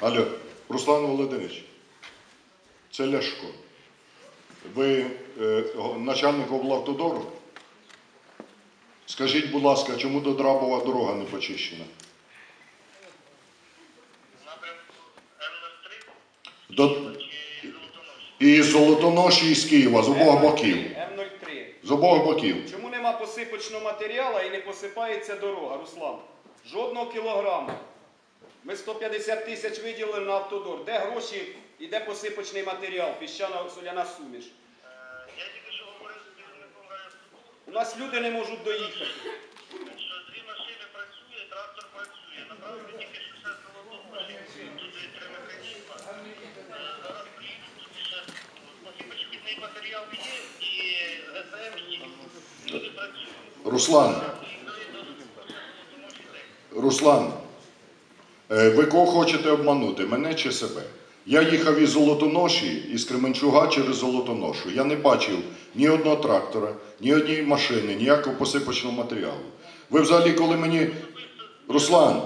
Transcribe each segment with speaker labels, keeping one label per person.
Speaker 1: Алло, Руслан Володимирович, це Ляшко. Ви е, начальник облавтодору? Скажіть, будь ласка, чому до Драбова дорога не почищена?
Speaker 2: напрямку М03
Speaker 1: До... І Золотоноші, і з Києва, з обох боків.
Speaker 3: М03.
Speaker 1: З обох боків.
Speaker 3: Чому нема посипочного матеріалу і не посипається дорога, Руслан? Жодного кілограму. Ми 150 тисяч виділили на автодор. Де гроші і де посипочний матеріал, піщана соляна суміш?
Speaker 2: Я тільки що говорив з керівником райсуду,
Speaker 3: У нас люди не можуть доїхати.
Speaker 2: що дві машини працює, трактор працює. Направили тільки що все Золотоноші. Тут є три механізми. Зараз приїдуть, тут ще посипочний матеріал є і ГСМ, і люди працюють.
Speaker 1: Руслан. Руслан, ви кого хочете обманути, мене чи себе? Я їхав із Золотоноші, із Кременчуга через Золотоношу. Я не бачив ні одного трактора, ні однієї машини, ніякого посипочного матеріалу. Ви взагалі, коли мені. Руслан,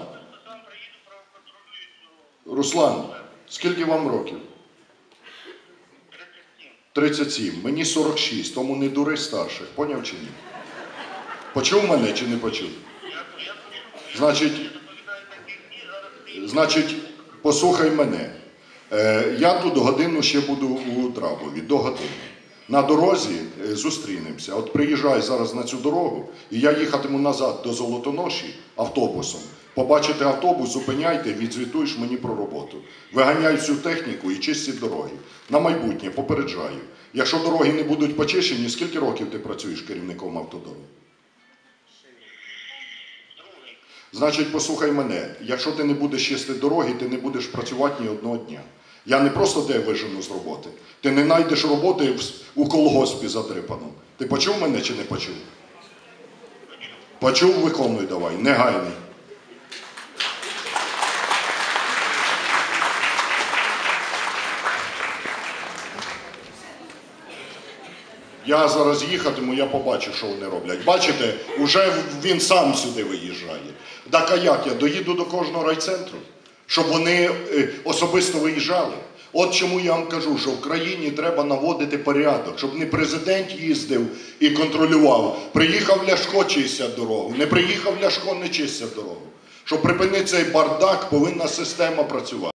Speaker 1: Руслан, скільки вам років?
Speaker 2: 37.
Speaker 1: 37. Мені 46, тому не дури старших. Поняв чи ні? Почув мене чи не почув, Значить, Значить, послухай мене. Е, я тут годину ще буду у Драбові, до години. На дорозі е, зустрінемося. От приїжджай зараз на цю дорогу, і я їхатиму назад до Золотоноші автобусом. Побачите автобус, зупиняйте, відзвітуєш мені про роботу. Виганяй всю техніку і чисті дороги. На майбутнє попереджаю. Якщо дороги не будуть почищені, скільки років ти працюєш керівником автодору? Значить, послухай мене, якщо ти не будеш чистити дороги, ти не будеш працювати ні одного дня. Я не просто тебе вижену з роботи. Ти не знайдеш роботи у колгоспі задрипаному. Ти почув мене чи не почув? Почув, виконуй давай, негайний. Я зараз їхатиму, я побачу, що вони роблять. Бачите, уже він сам сюди виїжджає. Так а як я доїду до кожного райцентру, щоб вони е, особисто виїжджали. От чому я вам кажу, що в країні треба наводити порядок, щоб не президент їздив і контролював. Приїхав Ляшко чистять дорогу, не приїхав Ляшко не чистять дорогу. Щоб припинити цей бардак, повинна система працювати.